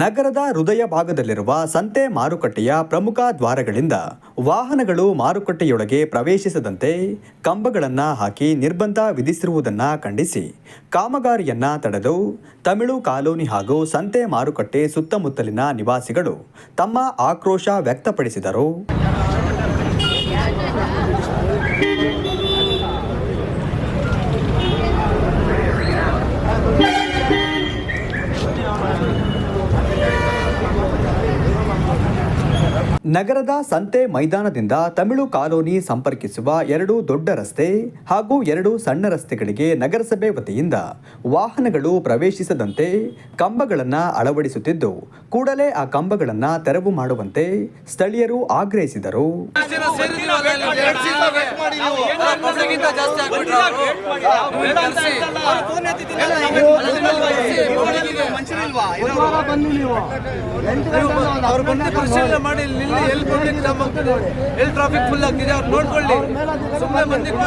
ನಗರದ ಹೃದಯ ಭಾಗದಲ್ಲಿರುವ ಸಂತೆ ಮಾರುಕಟ್ಟೆಯ ಪ್ರಮುಖ ದ್ವಾರಗಳಿಂದ ವಾಹನಗಳು ಮಾರುಕಟ್ಟೆಯೊಳಗೆ ಪ್ರವೇಶಿಸದಂತೆ ಕಂಬಗಳನ್ನು ಹಾಕಿ ನಿರ್ಬಂಧ ವಿಧಿಸಿರುವುದನ್ನು ಖಂಡಿಸಿ ಕಾಮಗಾರಿಯನ್ನು ತಡೆದು ತಮಿಳು ಕಾಲೋನಿ ಹಾಗೂ ಸಂತೆ ಮಾರುಕಟ್ಟೆ ಸುತ್ತಮುತ್ತಲಿನ ನಿವಾಸಿಗಳು ತಮ್ಮ ಆಕ್ರೋಶ ವ್ಯಕ್ತಪಡಿಸಿದರು. ನಗರದ ಸಂತೆ ಮೈದಾನದಿಂದ ತಮಿಳು ಕಾಲೋನಿ ಸಂಪರ್ಕಿಸುವ ಎರಡು ದೊಡ್ಡ ರಸ್ತೆ ಹಾಗೂ ಎರಡು ಸಣ್ಣ ರಸ್ತೆಗಳಿಗೆ ನಗರಸಭೆ ವತಿಯಿಂದ ವಾಹನಗಳು ಪ್ರವೇಶಿಸದಂತೆ ಕಂಬಗಳನ್ನು ಅಳವಡಿಸುತ್ತಿದ್ದು ಕೂಡಲೇ ಆ ಕಂಬಗಳನ್ನು ತೆರವು ಮಾಡುವಂತೆ ಸ್ಥಳೀಯರು ಆಗ್ರಹಿಸಿದರು. ಅವ್ರು. ಬಂದು ಪರಿಶೀಲನೆ ಮಾಡಿ ಇಲ್ಲಿ ಎಲ್ಲಿ ಪಬ್ಲಿಕ್ ಜಾಮ್ ಆಗ್ತಿದೆ ಎಲ್ಲಿ ಟ್ರಾಫಿಕ್ ಫುಲ್ ಆಗ್ತಿದೆ ಅವ್ರು ನೋಡ್ಕೊಳ್ಳಿ. ಸುಮ್ಮನೆ ಬಂದಿದ್ದು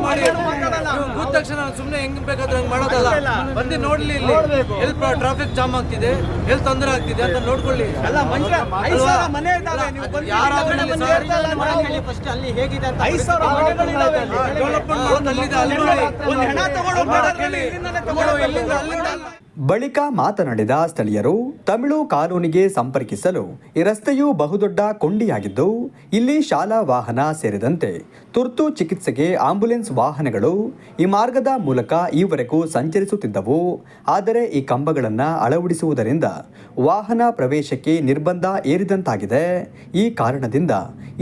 ಮಾಡಿ. ತಕ್ಷಣ ಸುಮ್ಮನೆ ಹೆಂಗ್ ಬೇಕಾದ್ರೆ ಹಂಗ್ ಮಾಡೋದಲ್ಲ. ಬಂದು ನೋಡ್ಲಿ ಇಲ್ಲಿ. ಎಲ್ಲಿ ಟ್ರಾಫಿಕ್ ಜಾಮ್ ಆಗ್ತಿದೆ ಎಲ್ಲಿ ತೊಂದರೆ ಆಗ್ತಿದೆ ಅಂತ ನೋಡ್ಕೊಳ್ಳಿ. ಅಲ್ಲಿಂದ ಯಾರಾದ್ರೂ ಬಳಿಕ ಮಾತನಾಡಿದ ಸ್ಥಳೀಯರು, ತಮಿಳು ಕಾನೂನಿಗೆ ಸಂಪರ್ಕಿಸಲು ಈ ರಸ್ತೆಯು ಬಹುದೊಡ್ಡ ಕೊಂಡಿಯಾಗಿದ್ದು, ಇಲ್ಲಿ ಶಾಲಾ ವಾಹನ ಸೇರಿದಂತೆ ತುರ್ತು ಚಿಕಿತ್ಸೆಗೆ ಆಂಬ್ಯುಲೆನ್ಸ್ ವಾಹನಗಳು ಈ ಮಾರ್ಗದ ಮೂಲಕ ಈವರೆಗೂ ಸಂಚರಿಸುತ್ತಿದ್ದವು. ಆದರೆ ಈ ಕಂಬಗಳನ್ನು ಅಳವಡಿಸುವುದರಿಂದ ವಾಹನ ಪ್ರವೇಶಕ್ಕೆ ನಿರ್ಬಂಧ ಏರಿದಂತಾಗಿದೆ. ಈ ಕಾರಣದಿಂದ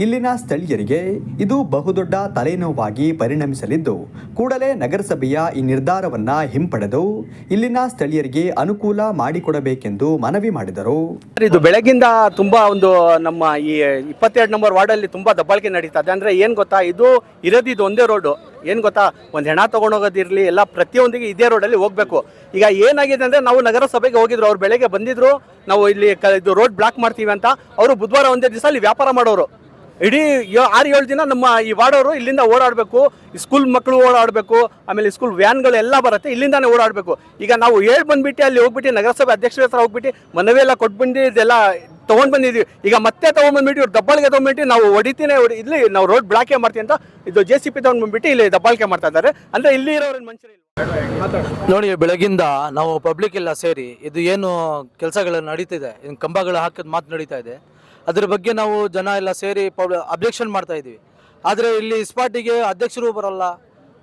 ಇಲ್ಲಿನ ಸ್ಥಳೀಯರಿಗೆ ಇದು ಬಹುದೊಡ್ಡ ತಲೆನೋವಾಗಿ ಪರಿಣಮಿಸಲಿದ್ದು, ಕೂಡಲೇ ನಗರಸಭೆಯ ಈ ನಿರ್ಧಾರವನ್ನು ಹಿಂಪಡೆದು ಇಲ್ಲಿನ ಸ್ಥಳೀಯರಿಗೆ ಅನುಕೂಲ ಮಾಡಿಕೊಡಬೇಕೆಂದು ಮನವಿ ಮಾಡಿದರು. ಇದು ಬೆಳಗಿಂದ ತುಂಬಾ ಒಂದು ನಮ್ಮ ಈ ಇಪ್ಪತ್ತೆರಡು ನಂಬರ್ ವಾರ್ಡಲ್ಲಿ ತುಂಬಾ ದಬ್ಬಾಳಿಕೆ ನಡೀತಾ ಇದೆ. ಅಂದ್ರೆ ಏನ್ ಗೊತ್ತಾ, ಇದು ಇರೋದು ಇದು ಒಂದೇ ರೋಡು. ಏನ್ ಗೊತ್ತಾ, ಒಂದು ಹೆಣ ತಗೊಂಡೋಗೋದಿರ್ಲಿ ಎಲ್ಲ ಪ್ರತಿಯೊಂದಿಗೆ ಇದೇ ರೋಡಲ್ಲಿ ಹೋಗ್ಬೇಕು. ಈಗ ಏನಾಗಿದೆ ಅಂದ್ರೆ ನಾವು ನಗರಸಭೆಗೆ ಹೋಗಿದ್ರು, ಅವ್ರು ಬೆಳಗ್ಗೆ ಬಂದಿದ್ರು, ನಾವು ಇಲ್ಲಿ ರೋಡ್ ಬ್ಲಾಕ್ ಮಾಡ್ತೀವಿ ಅಂತ, ಅವರು ಬುಧವಾರ ಒಂದೇ ದಿವಸ ಅಲ್ಲಿ ವ್ಯಾಪಾರ ಮಾಡೋರು. ಇಡೀ ಆರು, ಏಳು ದಿನ ನಮ್ಮ ಈ ವಾರ್ಡವರು ಇಲ್ಲಿಂದ ಓಡಾಡಬೇಕು. ಸ್ಕೂಲ್ ಮಕ್ಕಳು ಓಡಾಡಬೇಕು. ಆಮೇಲೆ ಸ್ಕೂಲ್ ವ್ಯಾನ್ಗಳೆಲ್ಲ ಬರುತ್ತೆ. ಇಲ್ಲಿಂದಾನೇ ಓಡಾಡಬೇಕು. ಈಗ ನಾವು ಹೇಳಿ ಬಂದ್ಬಿಟ್ಟು ಅಲ್ಲಿ ಹೋಗ್ಬಿಟ್ಟು ನಗರಸಭೆ ಅಧ್ಯಕ್ಷರ ಹತ್ರ ಹೋಗ್ಬಿಟ್ಟು ಮನವಿ ಎಲ್ಲ ಕೊಟ್ಬಂದು ಇದೆಲ್ಲ ತೊಗೊಂಡು ಬಂದಿದ್ವಿ. ಈಗ ಮತ್ತೆ ತೊಗೊಂಡ್ಬಂದ್ಬಿಟ್ಟು ಇವ್ರು ದಬ್ಬಾಳಿಗೆ ತೊಗೊಂಡ್ಬಿಟ್ಟು ನಾವು ಹೊಡಿತೀನಿ, ಹೊಡಿ ಇಲ್ಲಿ ನಾವು ರೋಡ್ ಬ್ಲಾಕೇ ಮಾಡ್ತೀವಿ ಅಂತ ಇದು ಜೆ ಸಿ ಪಿ ತೊಗೊಂಡ್ಬಂದ್ಬಿಟ್ಟು ಇಲ್ಲಿ ದಬ್ಬಾಳಿಕೆ ಮಾಡ್ತಾ ಇದ್ದಾರೆ. ಅಂದ್ರೆ ಇಲ್ಲಿ ಇರೋರು ಮನುಷ್ಯರು. ನೋಡಿ, ಬೆಳಗಿಂದ ನಾವು ಪಬ್ಲಿಕ್ ಎಲ್ಲ ಸೇರಿ ಇದು ಏನು ಕೆಲಸಗಳು ನಡೀತಿದೆ ಕಂಬಗಳು ಹಾಕಿದ ಮಾತು ನಡೀತಾ ಇದೆ. ಅದ್ರ ಬಗ್ಗೆ ನಾವು ಜನ ಎಲ್ಲ ಸೇರಿ ಅಬ್ಜೆಕ್ಷನ್ ಮಾಡ್ತಾ ಇದ್ದೀವಿ. ಆದರೆ ಇಲ್ಲಿ ಸ್ಪಾಟಿಗೆ ಅಧ್ಯಕ್ಷರು ಬರಲ್ಲ,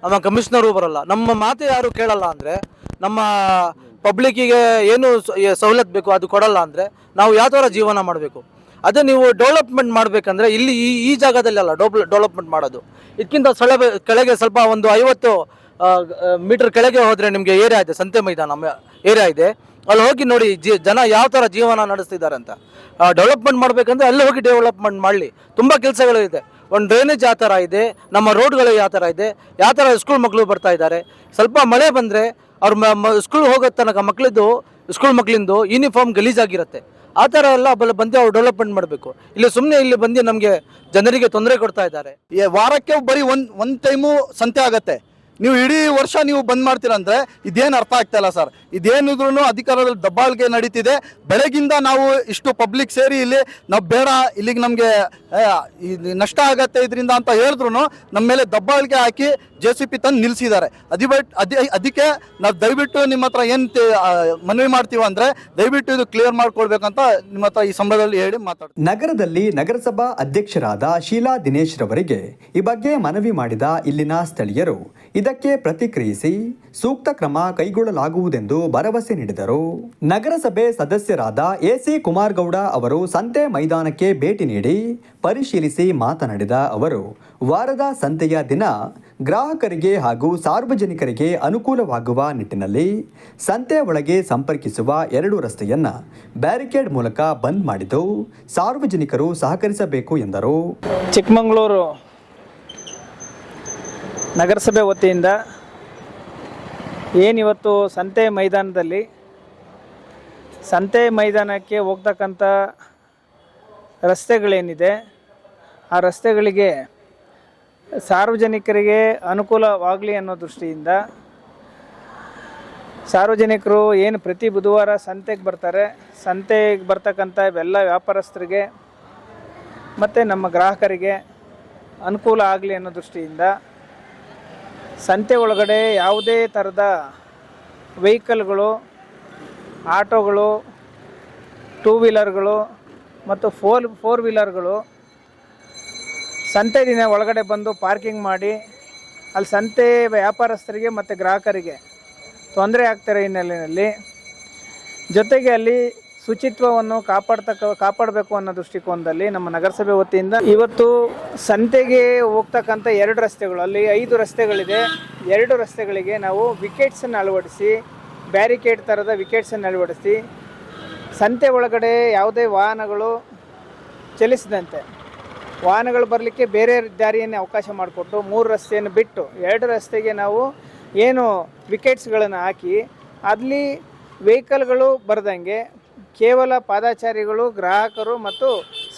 ನಮ್ಮ ಕಮಿಷನರು ಬರಲ್ಲ. ನಮ್ಮ ಮಾತು ಯಾರು ಕೇಳಲ್ಲ ಅಂದರೆ, ನಮ್ಮ ಪಬ್ಲಿಕ್ಕಿಗೆ ಏನು ಸವಲತ್ತು ಬೇಕು ಅದು ಕೊಡಲ್ಲ ಅಂದರೆ, ನಾವು ಯಾವ ಥರ ಜೀವನ ಮಾಡಬೇಕು? ಅದೇ ನೀವು ಡೆವಲಪ್ಮೆಂಟ್ ಮಾಡಬೇಕಂದ್ರೆ ಇಲ್ಲಿ ಈ ಈ ಜಾಗದಲ್ಲಿ ಅಲ್ಲ ಡೆವಲಪ್ಮೆಂಟ್ ಮಾಡೋದು. ಇದಕ್ಕಿಂತ ಸ್ಥಳ ಕೆಳಗೆ ಸ್ವಲ್ಪ ಒಂದು ಐವತ್ತು ಮೀಟರ್ ಕೆಳಗೆ ಹೋದರೆ ನಿಮಗೆ ಏರಿಯಾ ಇದೆ, ಸಂತೆ ಮೈದಾನ ಏರಿಯಾ ಇದೆ. ಅಲ್ಲಿ ಹೋಗಿ ನೋಡಿ ಜಿ ಜನ ಯಾವ ಥರ ಜೀವನ ನಡೆಸ್ತಿದ್ದಾರೆ ಅಂತ ಡೆವಲಪ್ಮೆಂಟ್ ಮಾಡಬೇಕಂದ್ರೆ ಅಲ್ಲಿ ಹೋಗಿ ಡೆವಲಪ್ಮೆಂಟ್ ಮಾಡಲಿ. ತುಂಬ ಕೆಲಸಗಳಿದೆ. ಒಂದು ಡ್ರೈನೇಜ್ ಯಾವ ಥರ ಇದೆ, ನಮ್ಮ ರೋಡ್ಗಳು ಯಾವ ಥರ ಇದೆ, ಯಾವ ಥರ ಸ್ಕೂಲ್ ಮಕ್ಕಳು ಬರ್ತಾ ಇದ್ದಾರೆ. ಸ್ವಲ್ಪ ಮಳೆ ಬಂದರೆ ಅವ್ರ ಸ್ಕೂಲ್ ಹೋಗೋ ತನಕ ಮಕ್ಕಳಿದ್ದು ಸ್ಕೂಲ್ ಮಕ್ಕಳಿಂದು ಯೂನಿಫಾರ್ಮ್ ಗಲೀಜಾಗಿರುತ್ತೆ. ಆ ಥರ ಎಲ್ಲ ಬಂದು ಅವ್ರು ಡೆವಲಪ್ಮೆಂಟ್ ಮಾಡಬೇಕು. ಇಲ್ಲಿ ಸುಮ್ಮನೆ ಇಲ್ಲಿ ಬಂದು ನಮಗೆ ಜನರಿಗೆ ತೊಂದರೆ ಕೊಡ್ತಾ ಇದ್ದಾರೆ. ವಾರಕ್ಕೆ ಬರೀ ಒಂದು ಒಂದು ಟೈಮು ಸಂತೆ ಆಗತ್ತೆ. ನೀವು ಇಡೀ ವರ್ಷ ನೀವು ಬಂದ್ ಮಾಡ್ತೀರಂದ್ರೆ ಇದೇನು ಅರ್ಥ ಆಗ್ತಾ ಇಲ್ಲ ಸರ್. ಇದೇನಿದ್ರು ಅಧಿಕಾರದಲ್ಲಿ ದಬ್ಬಾಳಿಕೆ ನಡೀತಿದೆ. ಬೆಳಗಿಂದ ನಾವು ಇಷ್ಟು ಪಬ್ಲಿಕ್ ಸೇರಿ ಇಲ್ಲಿ, ನಾವು ಬೇಡ, ಇಲ್ಲಿಗೆ ನಮಗೆ ನಷ್ಟ ಆಗತ್ತೆ ಇದರಿಂದ ಅಂತ ಹೇಳಿದ್ರು ನಮ್ಮ ಮೇಲೆ ದಬ್ಬಾಳಿಕೆ ಹಾಕಿ ಜೆ ಸಿ ಪಿ ತಂದು ನಿಲ್ಸಿದ್ದಾರೆ. ಅದಿ ಬಟ್ ಅದಕ್ಕೆ ನಾವು ದಯವಿಟ್ಟು ನಿಮ್ಮ ಹತ್ರ ಏನು ಮನವಿ ಮಾಡ್ತೀವಿ ಅಂದ್ರೆ ದಯವಿಟ್ಟು ಇದು ಕ್ಲಿಯರ್ ಮಾಡ್ಕೊಳ್ಬೇಕಂತ ನಿಮ್ಮ ಹತ್ರ ಈ ಸಂಬಂಧದಲ್ಲಿ ಹೇಳಿ ಮಾತಾಡ್ತೀವಿ ನಗರದಲ್ಲಿ ನಗರಸಭಾ ಅಧ್ಯಕ್ಷರಾದ ಶೀಲಾ ದಿನೇಶ್ ರವರಿಗೆ ಈ ಬಗ್ಗೆ ಮನವಿ ಮಾಡಿದ ಇಲ್ಲಿನ ಸ್ಥಳೀಯರು. ಇದಕ್ಕೆ ಪ್ರತಿಕ್ರಿಯಿಸಿ ಸೂಕ್ತ ಕ್ರಮ ಕೈಗೊಳ್ಳಲಾಗುವುದೆಂದು ಭರವಸೆ ನೀಡಿದರು. ನಗರಸಭೆ ಸದಸ್ಯರಾದ ಎಸಿ ಕುಮಾರ್ ಗೌಡ ಅವರು ಸಂತೆ ಮೈದಾನಕ್ಕೆ ಭೇಟಿ ನೀಡಿ ಪರಿಶೀಲಿಸಿ ಮಾತನಾಡಿದ ಅವರು, ವಾರದ ಸಂತೆಯ ದಿನ ಗ್ರಾಹಕರಿಗೆ ಹಾಗೂ ಸಾರ್ವಜನಿಕರಿಗೆ ಅನುಕೂಲವಾಗುವ ನಿಟ್ಟಿನಲ್ಲಿ ಸಂತೆ ಒಳಗೆ ಸಂಪರ್ಕಿಸುವ ಎರಡು ರಸ್ತೆಯನ್ನ ಬ್ಯಾರಿಕೇಡ್ ಮೂಲಕ ಬಂದ್ ಮಾಡಿದ್ದು ಸಾರ್ವಜನಿಕರು ಸಹಕರಿಸಬೇಕು ಎಂದರು. ಚಿಕ್ಕಮಗಳೂರು ನಗರಸಭೆ ವತಿಯಿಂದ ಏನಿವತ್ತು ಸಂತೆ ಮೈದಾನದಲ್ಲಿ, ಸಂತೆ ಮೈದಾನಕ್ಕೆ ಹೋಗ್ತಕ್ಕಂಥ ರಸ್ತೆಗಳೇನಿದೆ, ಆ ರಸ್ತೆಗಳಿಗೆ ಸಾರ್ವಜನಿಕರಿಗೆ ಅನುಕೂಲವಾಗಲಿ ಅನ್ನೋ ದೃಷ್ಟಿಯಿಂದ ಸಾರ್ವಜನಿಕರು ಏನು ಪ್ರತಿ ಬುಧವಾರ ಸಂತೆಗೆ ಬರ್ತಾರೆ. ಸಂತೆಗೆ ಬರ್ತಕ್ಕಂಥ ಎಲ್ಲ ವ್ಯಾಪಾರಸ್ಥರಿಗೆ ಮತ್ತು ನಮ್ಮ ಗ್ರಾಹಕರಿಗೆ ಅನುಕೂಲ ಆಗಲಿ ಅನ್ನೋ ದೃಷ್ಟಿಯಿಂದ ಸಂತೆ ಒಳಗಡೆ ಯಾವುದೇ ಥರದ ವೆಹಿಕಲ್ಗಳು, ಆಟೋಗಳು ಟೂ ವೀಲರ್ಗಳು ಮತ್ತು ಫೋರ್ ಫೋರ್ ವೀಲರ್ಗಳು ಸಂತೆ ದಿನ ಒಳಗಡೆ ಬಂದು ಪಾರ್ಕಿಂಗ್ ಮಾಡಿ, ಅಲ್ಲಿ ಸಂತೆ ವ್ಯಾಪಾರಸ್ಥರಿಗೆ ಮತ್ತು ಗ್ರಾಹಕರಿಗೆ ತೊಂದರೆ ಆಗ್ತಾರೆ ಹಿನ್ನೆಲೆಯಲ್ಲಿ ಜೊತೆಗೆ ಅಲ್ಲಿ ಶುಚಿತ್ವವನ್ನು ಕಾಪಾಡ್ತಕ್ಕ, ಕಾಪಾಡಬೇಕು ಅನ್ನೋ ದೃಷ್ಟಿಕೋನದಲ್ಲಿ ನಮ್ಮ ನಗರಸಭೆ ವತಿಯಿಂದ ಇವತ್ತು ಸಂತೆಗೆ ಹೋಗ್ತಕ್ಕಂಥ ಎರಡು ರಸ್ತೆಗಳು, ಅಲ್ಲಿ ಐದು ರಸ್ತೆಗಳಿದೆ. ಎರಡು ರಸ್ತೆಗಳಿಗೆ ನಾವು ವಿಕೆಟ್ಸನ್ನು ಅಳವಡಿಸಿ, ಬ್ಯಾರಿಕೇಡ್ ಥರದ ವಿಕೆಟ್ಸನ್ನು ಅಳವಡಿಸಿ, ಸಂತೆ ಒಳಗಡೆ ಯಾವುದೇ ವಾಹನಗಳು ಚಲಿಸದಂತೆ. ವಾಹನಗಳು ಬರಲಿಕ್ಕೆ ಬೇರೆ ದಾರಿಯನ್ನೇ ಅವಕಾಶ ಮಾಡಿಕೊಟ್ಟು ಮೂರು ರಸ್ತೆಯನ್ನು ಬಿಟ್ಟು, ಎರಡು ರಸ್ತೆಗೆ ನಾವು ಏನು ವಿಕೆಟ್ಸ್ಗಳನ್ನು ಹಾಕಿ, ಅಲ್ಲಿ ವೆಹಿಕಲ್ಗಳು ಬರ್ದಂಗೆ ಕೇವಲ ಪಾದಾಚಾರಿಗಳು, ಗ್ರಾಹಕರು ಮತ್ತು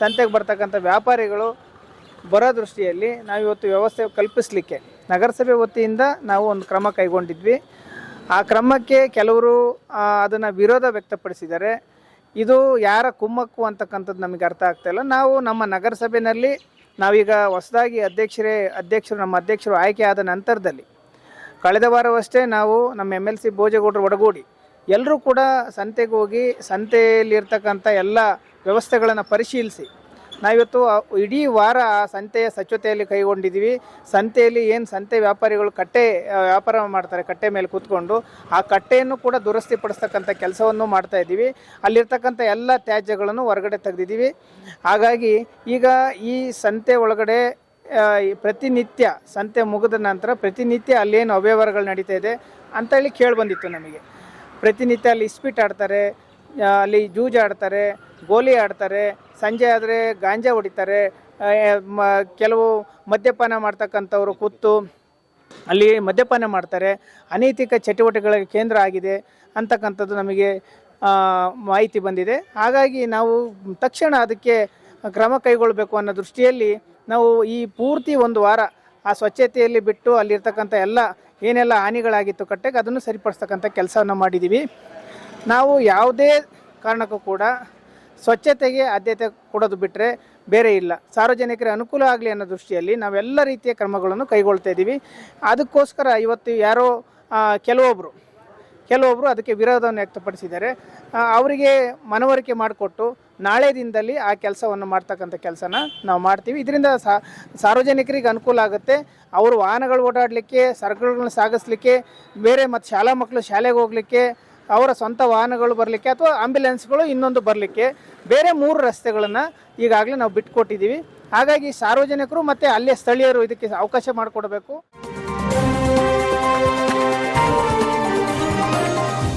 ಸಂತೆಗೆ ಬರ್ತಕ್ಕಂಥ ವ್ಯಾಪಾರಿಗಳು ಬರೋ ದೃಷ್ಟಿಯಲ್ಲಿ ನಾವು ಇವತ್ತು ವ್ಯವಸ್ಥೆ ಕಲ್ಪಿಸಲಿಕ್ಕೆ, ನಗರಸಭೆ ವತಿಯಿಂದ ನಾವು ಒಂದು ಕ್ರಮ ಕೈಗೊಂಡಿದ್ವಿ. ಆ ಕ್ರಮಕ್ಕೆ ಕೆಲವರು ಅದನ್ನು ವಿರೋಧ ವ್ಯಕ್ತಪಡಿಸಿದ್ದಾರೆ. ಇದು ಯಾರ ಕುಮ್ಮಕ್ಕು ಅಂತಕ್ಕಂಥದ್ದು ನಮಗೆ ಅರ್ಥ ಆಗ್ತಾಯಿಲ್ಲ ನಾವು ನಮ್ಮ ನಗರಸಭೆಯಲ್ಲಿ ನಾವೀಗ ಹೊಸದಾಗಿ ಅಧ್ಯಕ್ಷರೇ, ಅಧ್ಯಕ್ಷರು, ನಮ್ಮ ಅಧ್ಯಕ್ಷರು ಆಯ್ಕೆ ಆದ ನಂತರದಲ್ಲಿ, ಕಳೆದ ವಾರವಷ್ಟೇ ನಾವು ನಮ್ಮ ಎಂ ಎಲ್ ಸಿ ಭೋಜೇಗೌಡರು ಒಡಗೂಡಿ ಎಲ್ಲರೂ ಕೂಡ ಸಂತೆಗೆ ಹೋಗಿ ಸಂತೆಯಲ್ಲಿರ್ತಕ್ಕಂಥ ಎಲ್ಲ ವ್ಯವಸ್ಥೆಗಳನ್ನು ಪರಿಶೀಲಿಸಿ. ನಾವಿವತ್ತು ಇಡೀ ವಾರ ಆ ಸಂತೆಯ ಸ್ವಚ್ಛತೆಯಲ್ಲಿ ಕೈಗೊಂಡಿದ್ದೀವಿ. ಸಂತೆಯಲ್ಲಿ ಏನು ಸಂತೆ ವ್ಯಾಪಾರಿಗಳು ಕಟ್ಟೆ ವ್ಯಾಪಾರ ಮಾಡ್ತಾರೆ, ಕಟ್ಟೆ ಮೇಲೆ ಕೂತ್ಕೊಂಡು, ಆ ಕಟ್ಟೆಯನ್ನು ಕೂಡ ದುರಸ್ತಿ ಪಡಿಸ್ತಕ್ಕಂಥ ಕೆಲಸವನ್ನು ಮಾಡ್ತಾ ಇದ್ದೀವಿ. ಅಲ್ಲಿರ್ತಕ್ಕಂಥ ಎಲ್ಲ ತ್ಯಾಜ್ಯಗಳನ್ನು ಹೊರಗಡೆ ತೆಗೆದಿದ್ದೀವಿ. ಹಾಗಾಗಿ ಈಗ ಈ ಸಂತೆ ಒಳಗಡೆ ಪ್ರತಿನಿತ್ಯ ಸಂತೆ ಮುಗಿದ ನಂತರ ಪ್ರತಿನಿತ್ಯ ಅಲ್ಲೇನು ಅವ್ಯವಹಾರಗಳು ನಡೀತಾ ಇದೆ ಅಂತೇಳಿ ಕೇಳಿ ಬಂದಿತ್ತು ನಮಗೆ. ಪ್ರತಿನಿತ್ಯ ಅಲ್ಲಿ ಇಸ್ಪೀಟ್ ಆಡ್ತಾರೆ ಅಲ್ಲಿ ಜೂಜ್ ಆಡ್ತಾರೆ, ಗೋಲಿ ಆಡ್ತಾರೆ, ಸಂಜೆ ಆದರೆ ಗಾಂಜಾ ಹೊಡಿತಾರೆ ಕೆಲವು ಮದ್ಯಪಾನ ಮಾಡ್ತಕ್ಕಂಥವ್ರು ಕೂತು ಅಲ್ಲಿ ಮದ್ಯಪಾನ ಮಾಡ್ತಾರೆ. ಅನೈತಿಕ ಚಟುವಟಿಕೆಗಳ ಕೇಂದ್ರ ಆಗಿದೆ ಅಂತಕ್ಕಂಥದ್ದು ನಮಗೆ ಮಾಹಿತಿ ಬಂದಿದೆ. ಹಾಗಾಗಿ ನಾವು ತಕ್ಷಣ ಅದಕ್ಕೆ ಕ್ರಮ ಕೈಗೊಳ್ಳಬೇಕು ಅನ್ನೋ ದೃಷ್ಟಿಯಲ್ಲಿ ನಾವು ಈ ಪೂರ್ತಿ ಒಂದು ವಾರ ಆ ಸ್ವಚ್ಛತೆಯಲ್ಲಿ ಬಿಟ್ಟು ಅಲ್ಲಿರ್ತಕ್ಕಂಥ ಎಲ್ಲ ಏನೆಲ್ಲ ಹಾನಿಗಳಾಗಿತ್ತು ಕಟ್ಟೆಗೆ ಅದನ್ನು ಸರಿಪಡಿಸ್ತಕ್ಕಂಥ ಕೆಲಸವನ್ನು ಮಾಡಿದ್ದೀವಿ. ನಾವು ಯಾವುದೇ ಕಾರಣಕ್ಕೂ ಕೂಡ ಸ್ವಚ್ಛತೆಗೆ ಆದ್ಯತೆ ಕೊಡೋದು ಬಿಟ್ಟರೆ ಬೇರೆ ಇಲ್ಲ. ಸಾರ್ವಜನಿಕರ ಅನುಕೂಲ ಆಗಲಿ ಅನ್ನೋ ದೃಷ್ಟಿಯಲ್ಲಿ ನಾವೆಲ್ಲ ರೀತಿಯ ಕ್ರಮಗಳನ್ನು ಕೈಗೊಳ್ತಾ ಇದ್ದೀವಿ. ಅದಕ್ಕೋಸ್ಕರ ಇವತ್ತು ಯಾರೋ ಕೆಲವೊಬ್ಬರು ಕೆಲವೊಬ್ಬರು ಅದಕ್ಕೆ ವಿರೋಧವನ್ನು ವ್ಯಕ್ತಪಡಿಸಿದ್ದಾರೆ. ಅವರಿಗೆ ಮನವರಿಕೆ ಮಾಡಿಕೊಟ್ಟು ನಾಳೆ ದಿನದಲ್ಲಿ ಆ ಕೆಲಸವನ್ನು ಮಾಡ್ತಕ್ಕಂಥ ಕೆಲಸನ ನಾವು ಮಾಡ್ತೀವಿ. ಇದರಿಂದ ಸಾರ್ವಜನಿಕರಿಗೆ ಅನುಕೂಲ ಆಗುತ್ತೆ. ಅವರು ವಾಹನಗಳು ಓಡಾಡಲಿಕ್ಕೆ, ಸರಕುಗಳನ್ನ ಸಾಗಿಸ್ಲಿಕ್ಕೆ, ಬೇರೆ ಮತ್ತು ಶಾಲಾ ಮಕ್ಕಳು ಶಾಲೆಗೆ ಹೋಗಲಿಕ್ಕೆ, ಅವರ ಸ್ವಂತ ವಾಹನಗಳು ಬರಲಿಕ್ಕೆ ಅಥವಾ ಆಂಬ್ಯುಲೆನ್ಸ್ಗಳು ಇನ್ನೊಂದು ಬರಲಿಕ್ಕೆ ಬೇರೆ ಮೂರು ರಸ್ತೆಗಳನ್ನು ಈಗಾಗಲೇ ನಾವು ಬಿಟ್ಕೊಟ್ಟಿದ್ದೀವಿ. ಹಾಗಾಗಿ ಸಾರ್ವಜನಿಕರು ಮತ್ತು ಅಲ್ಲೇ ಸ್ಥಳೀಯರು ಇದಕ್ಕೆ ಅವಕಾಶ ಮಾಡಿಕೊಡಬೇಕು.